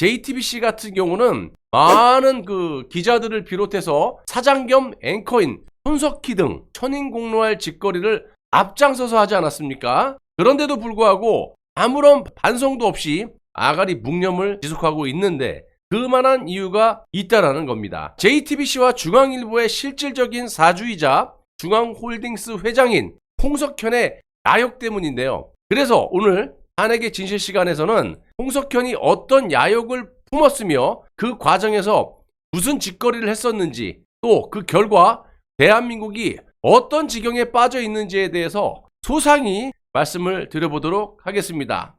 JTBC 같은 경우는 많은 그 기자들을 비롯해서 사장 겸 앵커인 손석희 등 천인공노할 짓거리를 앞장서서 하지 않았습니까? 그런데도 불구하고 아무런 반성도 없이 아가리 묵념을 지속하고 있는데 그만한 이유가 있다라는 겁니다. JTBC와 중앙일보의 실질적인 사주이자 중앙홀딩스 회장인 홍석현의 야욕 때문인데요. 그래서 오늘 한에게 진실 시간에서는 홍석현이 어떤 야욕을 품었으며 그 과정에서 무슨 짓거리를 했었는지 또 그 결과 대한민국이 어떤 지경에 빠져 있는지에 대해서 소상히 말씀을 드려보도록 하겠습니다.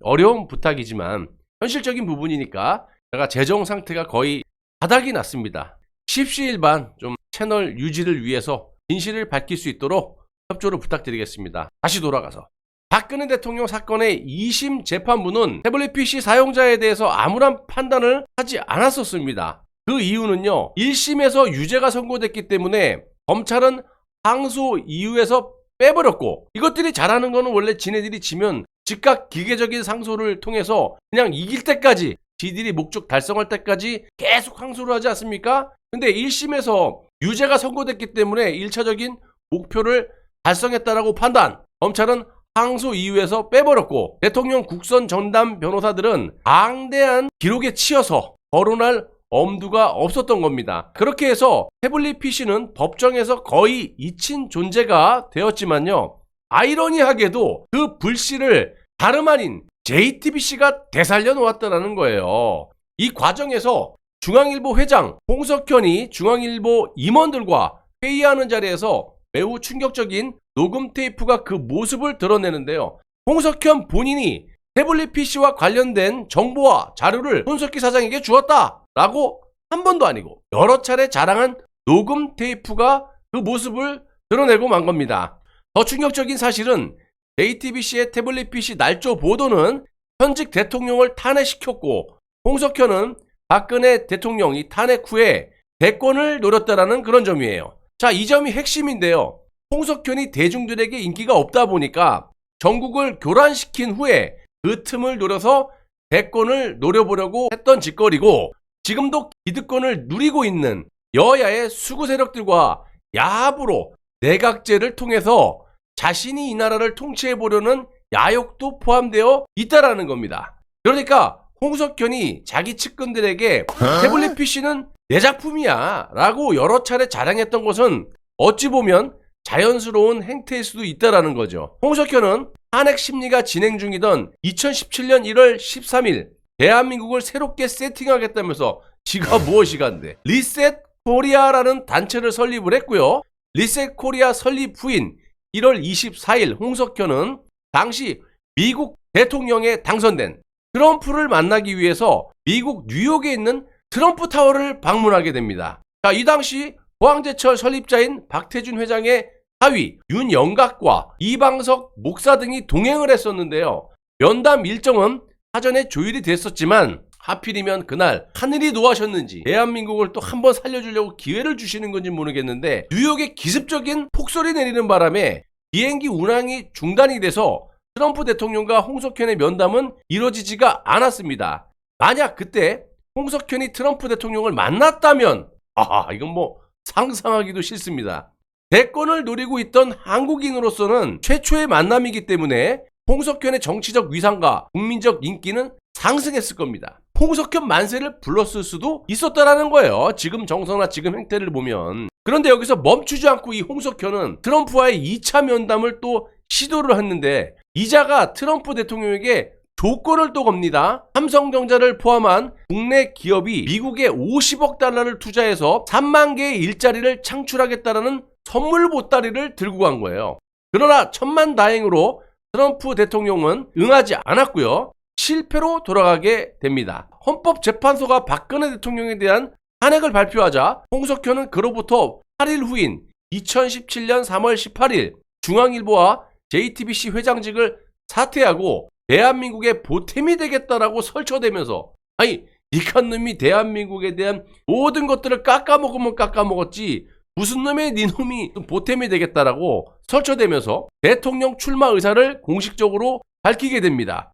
어려운 부탁이지만 현실적인 부분이니까 제가 재정 상태가 거의 바닥이 났습니다. 십시일반 좀 채널 유지를 위해서 진실을 밝힐 수 있도록 협조를 부탁드리겠습니다. 다시 돌아가서 박근혜 대통령 사건의 2심 재판부는 태블릿 PC 사용자에 대해서 아무런 판단을 하지 않았었습니다. 그 이유는요. 1심에서 유죄가 선고됐기 때문에 검찰은 항소 이유에서 빼버렸고 이것들이 잘하는 거는 원래 지네들이 지면 즉각 기계적인 상소를 통해서 그냥 이길 때까지 지들이 목적 달성할 때까지 계속 항소를 하지 않습니까? 근데 1심에서 유죄가 선고됐기 때문에 1차적인 목표를 달성했다라고 판단. 검찰은 항소 이유에서 빼버렸고 대통령 국선 전담 변호사들은 방대한 기록에 치여서 거론할 엄두가 없었던 겁니다. 그렇게 해서 태블릿 PC는 법정에서 거의 잊힌 존재가 되었지만요. 아이러니하게도 그 불씨를 다름 아닌 JTBC가 되살려 놓았다는 거예요. 이 과정에서 중앙일보 회장 홍석현이 중앙일보 임원들과 회의하는 자리에서 매우 충격적인 녹음 테이프가 그 모습을 드러내는데요. 홍석현 본인이 태블릿 PC와 관련된 정보와 자료를 손석희 사장에게 주었다! 라고 한 번도 아니고 여러 차례 자랑한 녹음 테이프가 그 모습을 드러내고 만 겁니다. 더 충격적인 사실은 JTBC의 태블릿 PC 날조 보도는 현직 대통령을 탄핵시켰고 홍석현은 박근혜 대통령이 탄핵 후에 대권을 노렸다라는 그런 점이에요. 자, 이 점이 핵심인데요. 홍석현이 대중들에게 인기가 없다 보니까 전국을 교란시킨 후에 그 틈을 노려서 대권을 노려보려고 했던 짓거리고 지금도 기득권을 누리고 있는 여야의 수구 세력들과 야합으로 내각제를 통해서 자신이 이 나라를 통치해 보려는 야욕도 포함되어 있다라는 겁니다. 그러니까 홍석현이 자기 측근들에게 태블릿 PC는 내 작품이야 라고 여러 차례 자랑했던 것은 어찌 보면 자연스러운 행태일 수도 있다라는 거죠. 홍석현은 탄핵 심리가 진행 중이던 2017년 1월 13일 대한민국을 새롭게 세팅하겠다면서 지가 무엇이간데 리셋 코리아라는 단체를 설립을 했고요. 리셋 코리아 설립 후인 1월 24일 홍석현은 당시 미국 대통령에 당선된 트럼프를 만나기 위해서 미국 뉴욕에 있는 트럼프 타워를 방문하게 됩니다. 자, 이 당시 포항제철 설립자인 박태준 회장의 사위 윤영각과 이방석 목사 등이 동행을 했었는데요. 면담 일정은 사전에 조율이 됐었지만 하필이면 그날 하늘이 노하셨는지 대한민국을 또 한 번 살려주려고 기회를 주시는 건지 모르겠는데 뉴욕에 기습적인 폭설이 내리는 바람에 비행기 운항이 중단이 돼서 트럼프 대통령과 홍석현의 면담은 이뤄지지가 않았습니다. 만약 그때 홍석현이 트럼프 대통령을 만났다면 아 이건 뭐 상상하기도 싫습니다. 대권을 노리고 있던 한국인으로서는 최초의 만남이기 때문에 홍석현의 정치적 위상과 국민적 인기는 상승했을 겁니다. 홍석현 만세를 불렀을 수도 있었다라는 거예요. 지금 정서나 지금 행태를 보면. 그런데 여기서 멈추지 않고 이 홍석현은 트럼프와의 2차 면담을 또 시도를 했는데 이자가 트럼프 대통령에게 조건을 또 겁니다. 삼성전자를 포함한 국내 기업이 미국에 50억 달러를 투자해서 3만 개의 일자리를 창출하겠다라는 선물 보따리를 들고 간 거예요. 그러나 천만 다행으로 트럼프 대통령은 응하지 않았고요. 실패로 돌아가게 됩니다. 헌법재판소가 박근혜 대통령에 대한 탄핵을 발표하자 홍석현은 그로부터 8일 후인 2017년 3월 18일 중앙일보와 JTBC 회장직을 사퇴하고 대한민국의 보탬이 되겠다라고 설쳐대면서 아니 이칸 놈이 대한민국에 대한 모든 것들을 깎아먹으면 깎아먹었지 무슨 놈의 네 놈이 보탬이 되겠다라고 설쳐대면서 대통령 출마 의사를 공식적으로 밝히게 됩니다.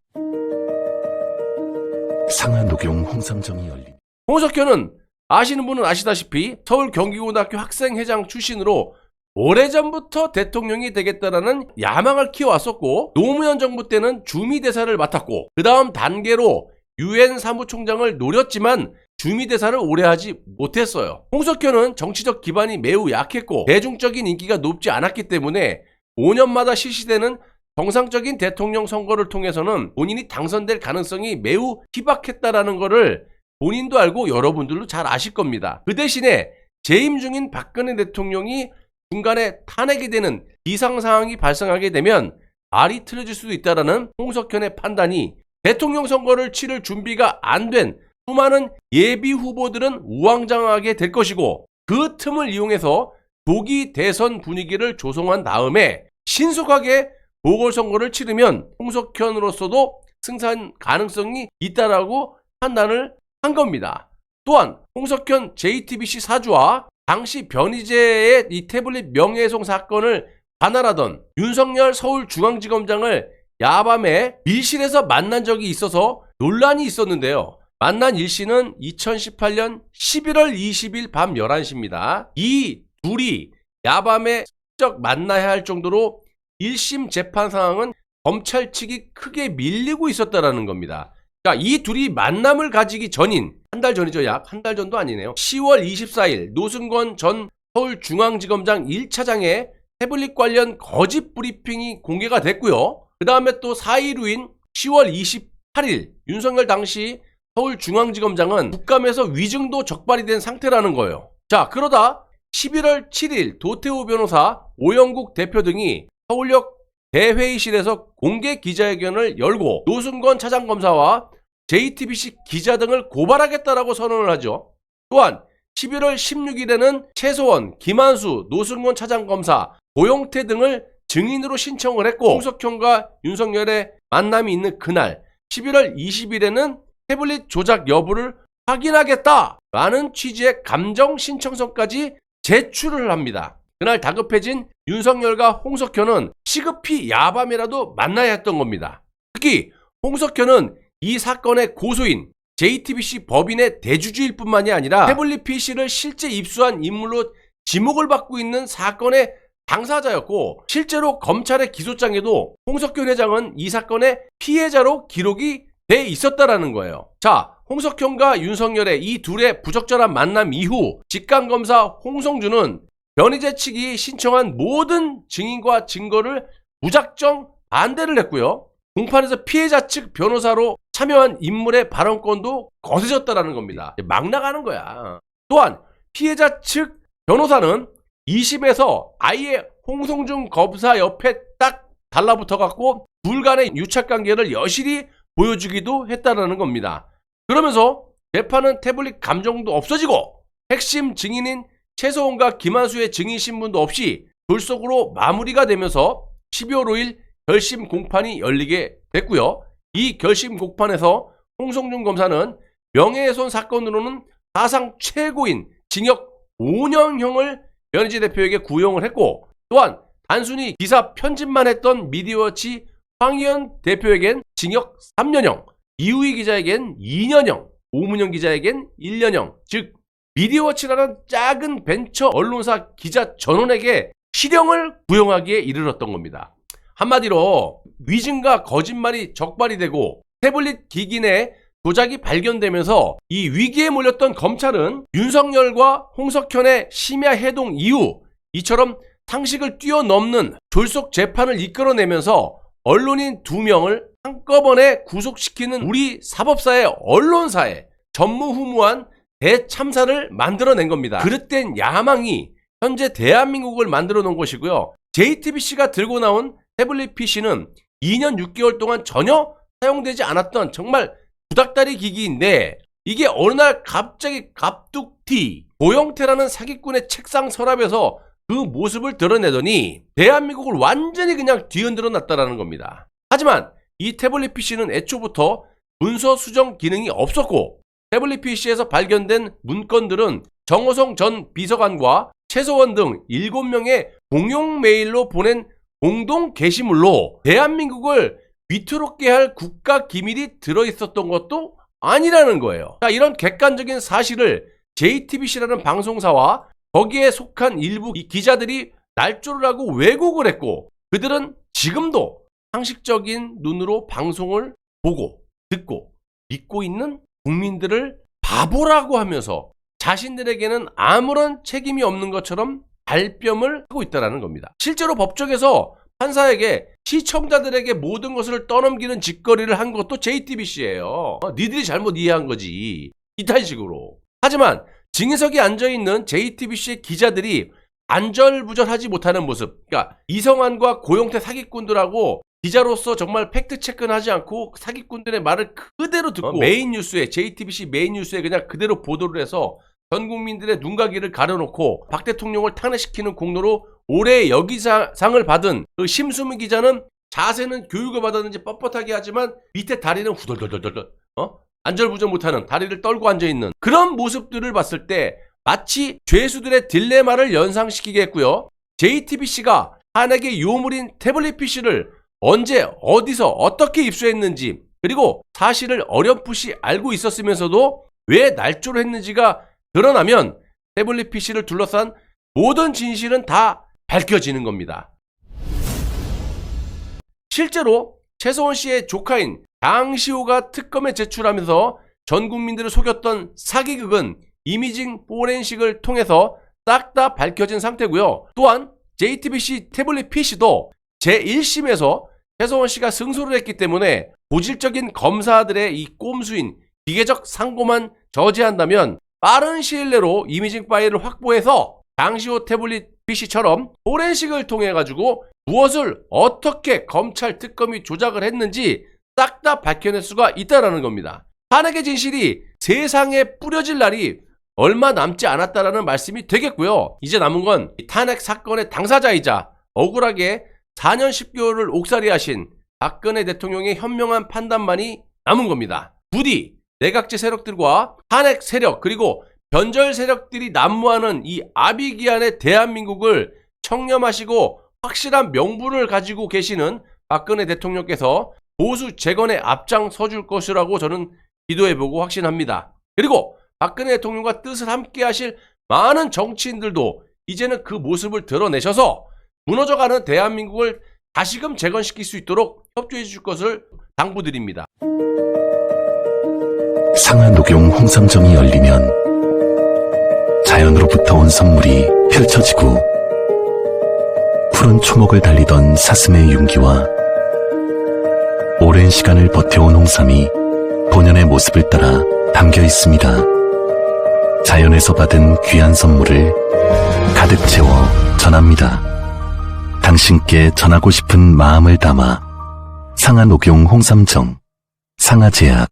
상하 녹용 홍삼정이 열린 홍석현은 아시는 분은 아시다시피 서울 경기고등학교 학생회장 출신으로 오래전부터 대통령이 되겠다라는 야망을 키워왔었고 노무현 정부 때는 주미대사를 맡았고 그 다음 단계로 유엔 사무총장을 노렸지만 주미대사를 오래 하지 못했어요. 홍석현은 정치적 기반이 매우 약했고 대중적인 인기가 높지 않았기 때문에 5년마다 실시되는 정상적인 대통령 선거를 통해서는 본인이 당선될 가능성이 매우 희박했다라는 것을 본인도 알고 여러분들도 잘 아실 겁니다. 그 대신에 재임 중인 박근혜 대통령이 중간에 탄핵이 되는 비상 상황이 발생하게 되면 말이 틀어질 수도 있다라는 홍석현의 판단이 대통령 선거를 치를 준비가 안 된 수많은 예비 후보들은 우왕좌왕하게 될 것이고 그 틈을 이용해서 조기 대선 분위기를 조성한 다음에 신속하게 보궐선거를 치르면 홍석현으로서도 승산 가능성이 있다라고 판단을 한 겁니다. 또한 홍석현 JTBC 사주와 당시 변희재의 이 태블릿 명예훼손 사건을 관할하던 윤석열 서울중앙지검장을 야밤에 밀실에서 만난 적이 있어서 논란이 있었는데요. 만난 일시는 2018년 11월 20일 밤 11시입니다. 이 둘이 야밤에 슬쩍 만나야 할 정도로 1심 재판 상황은 검찰 측이 크게 밀리고 있었다라는 겁니다. 그러니까 이 둘이 만남을 가지기 전인 한 달 전이죠. 약 한 달 전도 아니네요. 10월 24일 노승건 전 서울중앙지검장 1차장의 태블릿 관련 거짓 브리핑이 공개가 됐고요. 그 다음에 또 4일 후인 10월 28일 윤석열 당시 서울중앙지검장은 국감에서 위증도 적발이 된 상태라는 거예요. 자, 그러다 11월 7일 도태우 변호사, 오영국 대표 등이 서울역 대회의실에서 공개 기자회견을 열고 노승건 차장검사와 JTBC 기자 등을 고발하겠다라고 선언을 하죠. 또한 11월 16일에는 최소원, 김한수, 노승건 차장검사, 고용태 등을 증인으로 신청을 했고 홍석현과 윤석열의 만남이 있는 그날 11월 20일에는 태블릿 조작 여부를 확인하겠다라는 취지의 감정 신청서까지 제출을 합니다. 그날 다급해진 윤석열과 홍석현은 시급히 야밤이라도 만나야 했던 겁니다. 특히 홍석현은 이 사건의 고소인 JTBC 법인의 대주주일 뿐만이 아니라 태블릿 PC를 실제 입수한 인물로 지목을 받고 있는 사건의 당사자였고 실제로 검찰의 기소장에도 홍석현 회장은 이 사건의 피해자로 기록이 돼 있었다라는 거예요. 자, 홍석현과 윤석열의 이 둘의 부적절한 만남 이후 직강검사 홍성주는 변희재 측이 신청한 모든 증인과 증거를 무작정 반대를 했고요. 공판에서 피해자 측 변호사로 참여한 인물의 발언권도 거세졌다라는 겁니다. 막 나가는 거야. 또한 피해자 측 변호사는 2심에서 아예 홍성중 검사 옆에 딱 달라붙어 갖고 둘 간의 유착 관계를 여실히 보여주기도 했다라는 겁니다. 그러면서 재판은 태블릿 감정도 없어지고 핵심 증인인 최소원과 김한수의 증인 신문도 없이 졸속으로 마무리가 되면서 12월 5일 결심 공판이 열리게 됐고요. 이 결심 공판에서 홍성준 검사는 명예훼손 사건으로는 사상 최고인 징역 5년형을 변희재 대표에게 구형을 했고 또한 단순히 기사 편집만 했던 미디어워치 황희연 대표에겐 징역 3년형, 이우희 기자에겐 2년형, 오문영 기자에겐 1년형, 즉 미디어워치라는 작은 벤처 언론사 기자 전원에게 실형을 구형하기에 이르렀던 겁니다. 한마디로 위증과 거짓말이 적발이 되고 태블릿 기기 내 조작이 발견되면서 이 위기에 몰렸던 검찰은 윤석열과 홍석현의 심야 해동 이후 이처럼 상식을 뛰어넘는 졸속 재판을 이끌어내면서 언론인 두 명을 한꺼번에 구속시키는 우리 사법사의 언론사에 전무후무한 대참사를 만들어낸 겁니다. 그릇된 야망이 현재 대한민국을 만들어 놓은 것이고요. JTBC가 들고 나온 태블릿 PC는 2년 6개월 동안 전혀 사용되지 않았던 정말 구닥다리 기기인데 이게 어느 날 갑자기 갑툭튀 고영태라는 사기꾼의 책상 서랍에서 그 모습을 드러내더니 대한민국을 완전히 그냥 뒤흔들어 놨다라는 겁니다. 하지만 이 태블릿 PC는 애초부터 문서 수정 기능이 없었고 태블릿 PC에서 발견된 문건들은 정호성 전 비서관과 최소원 등 7명의 공용 메일로 보낸 공동 게시물로 대한민국을 위태롭게 할 국가 기밀이 들어있었던 것도 아니라는 거예요. 자, 이런 객관적인 사실을 JTBC라는 방송사와 거기에 속한 일부 이 기자들이 날조를 하고 왜곡을 했고 그들은 지금도 상식적인 눈으로 방송을 보고 듣고 믿고 있는 국민들을 바보라고 하면서 자신들에게는 아무런 책임이 없는 것처럼 발뺌을 하고 있다는 겁니다. 실제로 법정에서 판사에게 시청자들에게 모든 것을 떠넘기는 짓거리를 한 것도 JTBC예요. 니들이 잘못 이해한 거지. 이딴 식으로. 하지만 증인석에 앉아있는 JTBC의 기자들이 안절부절하지 못하는 모습. 그러니까 이성환과 고용태 사기꾼들하고 기자로서 정말 팩트 체크는 하지 않고 사기꾼들의 말을 그대로 듣고 메인 뉴스에 JTBC 메인 뉴스에 그냥 그대로 보도를 해서 전 국민들의 눈가기를 가려놓고 박 대통령을 탄핵시키는 공로로 올해 여기상을 받은 그 심수민 기자는 자세는 교육을 받았는지 뻣뻣하게 하지만 밑에 다리는 후덜덜덜덜 어? 안절부절 못하는 다리를 떨고 앉아있는 그런 모습들을 봤을 때 마치 죄수들의 딜레마를 연상시키게 했고요. JTBC가 탄핵의 요물인 태블릿 PC를 언제 어디서 어떻게 입수했는지 그리고 사실을 어렴풋이 알고 있었으면서도 왜 날조를 했는지가 드러나면 태블릿 PC를 둘러싼 모든 진실은 다 밝혀지는 겁니다. 실제로 최소원 씨의 조카인 장시호가 특검에 제출하면서 전 국민들을 속였던 사기극은 이미징 포렌식을 통해서 싹 다 밝혀진 상태고요. 또한 JTBC 태블릿 PC도 제1심에서 최소원 씨가 승소를 했기 때문에 고질적인 검사들의 이 꼼수인 기계적 상고만 저지한다면 빠른 시일 내로 이미징 파일을 확보해서 장시호 태블릿 PC처럼 포렌식을 통해 가지고 무엇을 어떻게 검찰 특검이 조작을 했는지 싹 다 밝혀낼 수가 있다라는 겁니다. 탄핵의 진실이 세상에 뿌려질 날이 얼마 남지 않았다라는 말씀이 되겠고요. 이제 남은 건이 탄핵 사건의 당사자이자 억울하게 4년 10개월을 옥살이하신 박근혜 대통령의 현명한 판단만이 남은 겁니다. 부디 내각제 세력들과 탄핵 세력 그리고 변절 세력들이 난무하는 이 아비기안의 대한민국을 청렴하시고 확실한 명분을 가지고 계시는 박근혜 대통령께서 보수 재건에 앞장서 줄 것이라고 저는 기도해보고 확신합니다. 그리고 박근혜 대통령과 뜻을 함께 하실 많은 정치인들도 이제는 그 모습을 드러내셔서 무너져가는 대한민국을 다시금 재건시킬 수 있도록 협조해 주실 것을 당부드립니다. 상하 녹용 홍삼정이 열리면 자연으로부터 온 선물이 펼쳐지고 푸른 초목을 달리던 사슴의 윤기와 오랜 시간을 버텨온 홍삼이 본연의 모습을 따라 담겨 있습니다. 자연에서 받은 귀한 선물을 가득 채워 전합니다. 당신께 전하고 싶은 마음을 담아 상하 녹용 홍삼정 상하제약